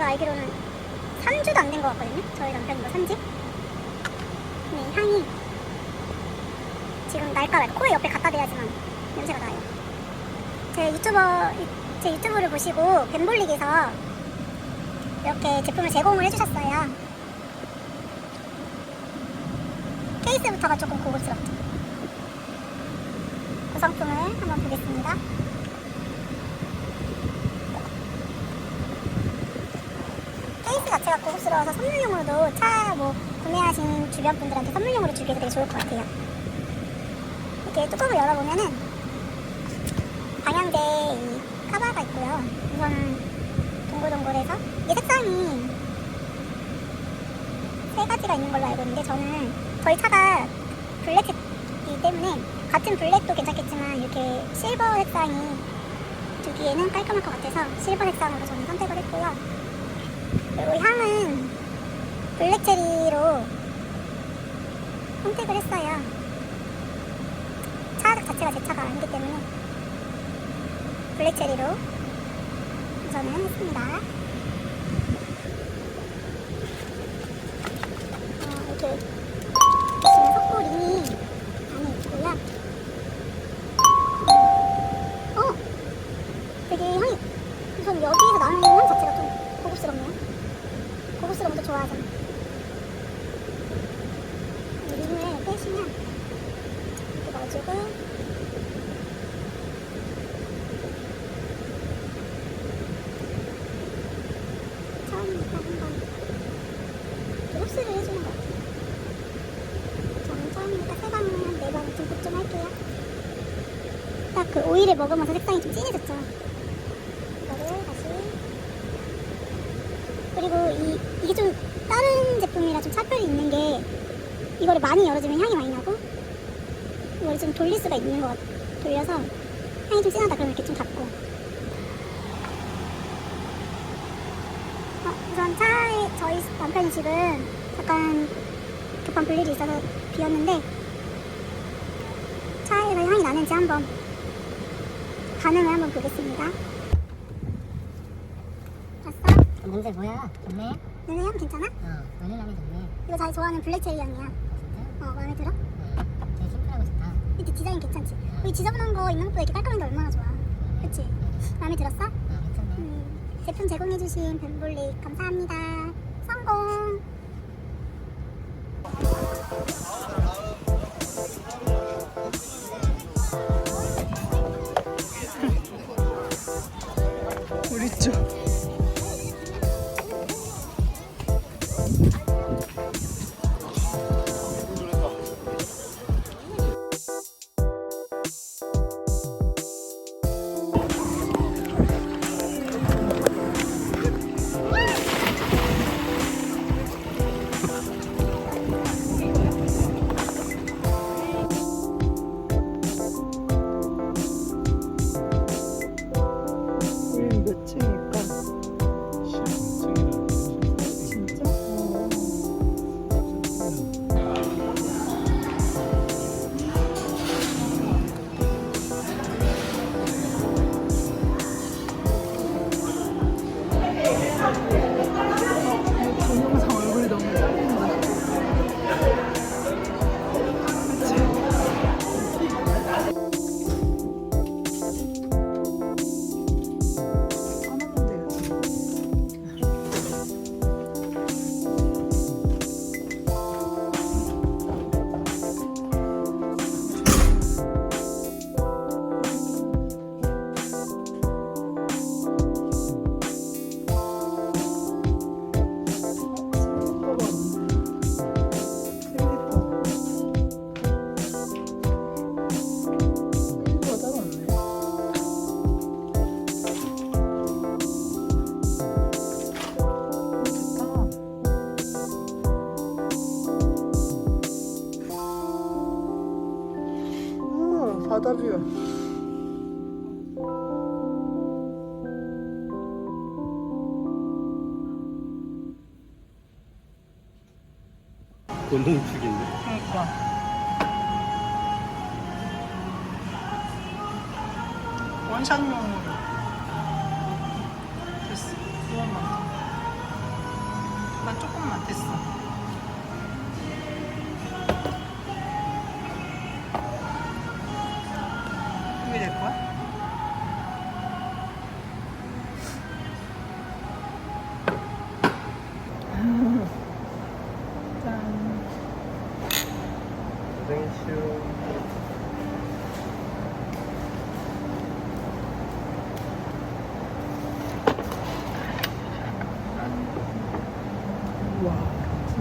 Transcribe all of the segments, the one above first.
알기로는 3주도 안 된 것 같거든요. 저희 남편이 이거 산지. 근데 이 향이 지금 날까 말까 코에 옆에 갖다 대야지만 냄새가 나요. 제 유튜버 제 유튜브를 보시고 벤볼릭에서 이렇게 제품을 제공을 해주셨어요. 케이스부터가 조금 고급스럽죠. 구성품을 한번 보겠습니다. 자체가 고급스러워서 선물용으로도 차 뭐 구매하신 주변 분들한테 선물용으로 주기도 되게 좋을 것 같아요. 이렇게 뚜껑을 열어보면은 방향제 이 카바가 있고요. 우선 동글동글해서 이게 색상이 세 가지가 있는 걸로 알고 있는데 저는 저희 차가 블랙이기 때문에 같은 블랙도 괜찮겠지만 이렇게 실버 색상이 두기에는 깔끔할 것 같아서 실버 색상으로 저는 선택을 했고요. 그리고 향은 블랙 체리로 선택을 했어요. 차 자체가 제 차가 아니기 때문에 블랙 체리로 우선은 했습니다. 흡수를 해주는 것 같아요. 저는 처음이니까 한네번 듬뿍 좀 할게요. 딱 그 오일을 먹으면서 색상이 좀 진해졌죠. 이거를 다시 그리고 이, 이게 좀 다른 제품이라 좀 차별이 있는 게 이거를 많이 열어주면 향이 많이 나고 이걸 좀 돌릴 수가 있는 것 같아 돌려서 향이 좀 진하다 그러면 이렇게 좀 닫고 어, 우선 차에 저희 남편이 지금 잠깐 급한 볼 일이 있어서 비었는데 차에서 향이 나는지 한번 반응을 한번 보겠습니다 봤어? 냄새 뭐야? 좋네? 너네 향 괜찮아? 어, 바닐라미 좋네. 이거 자기 좋아하는 블랙 체리 향이야 아, 진짜? 어 마음에 들어? 네. 되게 심플하고 좋다. 이때 디자인 괜찮지? 이 지저분한 거 있는 것보다 이렇게 깔끔한 게 얼마나 좋아 그치? 마음에 들었어? 제품 제공해주신 벤볼릭 감사합니다 성공 우리 쪽. 오, 바다뷰. 원동축인데 그러니까. 원샷용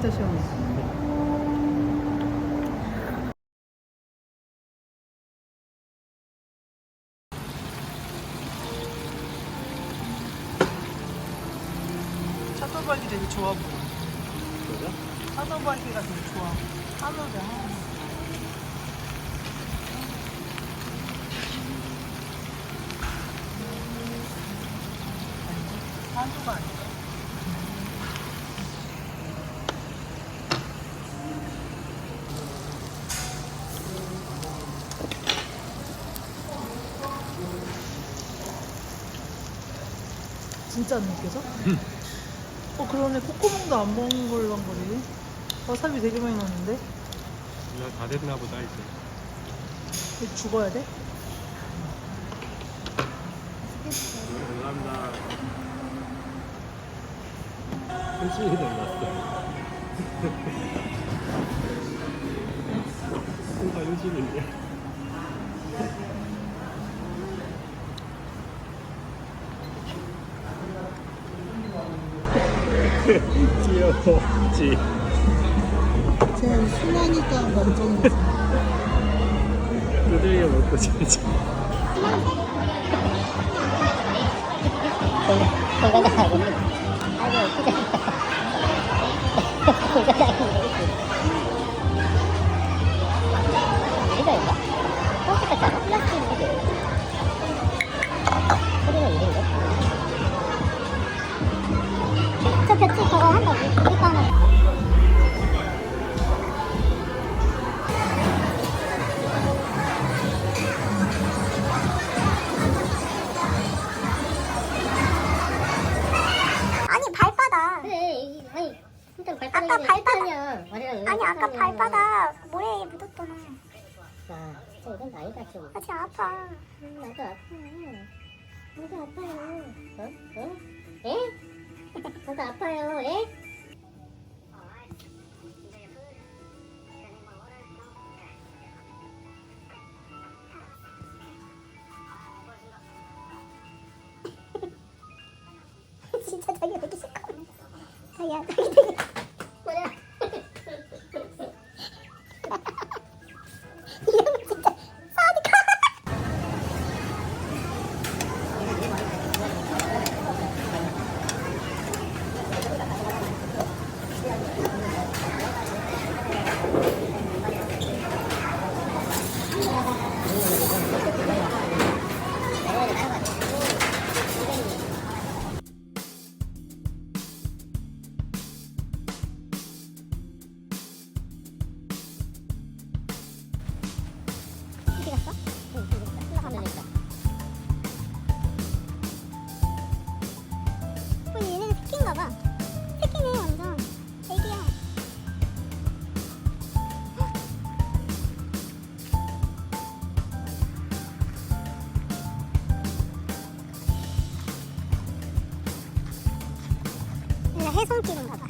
진짜 시원해. 차돌박이 되게 좋아 보여. 그죠? 차돌박이가 되게 좋아. 하늘에 하늘. 한두가 아니야. 진짜 안 느껴져? 어 그러네 콧구멍도 안 먹는 걸로 한 거네 와사비 되게 많이 넣었는데 나 다 됐나 보다 이제. 이제 죽어야 돼? 감사합니다. 현신이 닮았어. 뭔가 현신인데. 귀여워. 지. 쟤 순하니까 완전 두들겨 먹고 진짜. 진짜. 건강하고. 이거 아 지금 아파 음, 나도 아파. 나도 아파요. 어? 어? 에? 나도 아파요. 에? 진짜 자기 되기 싫거든 자기야 자기 뭐야? 얘네 해손길인가 봐.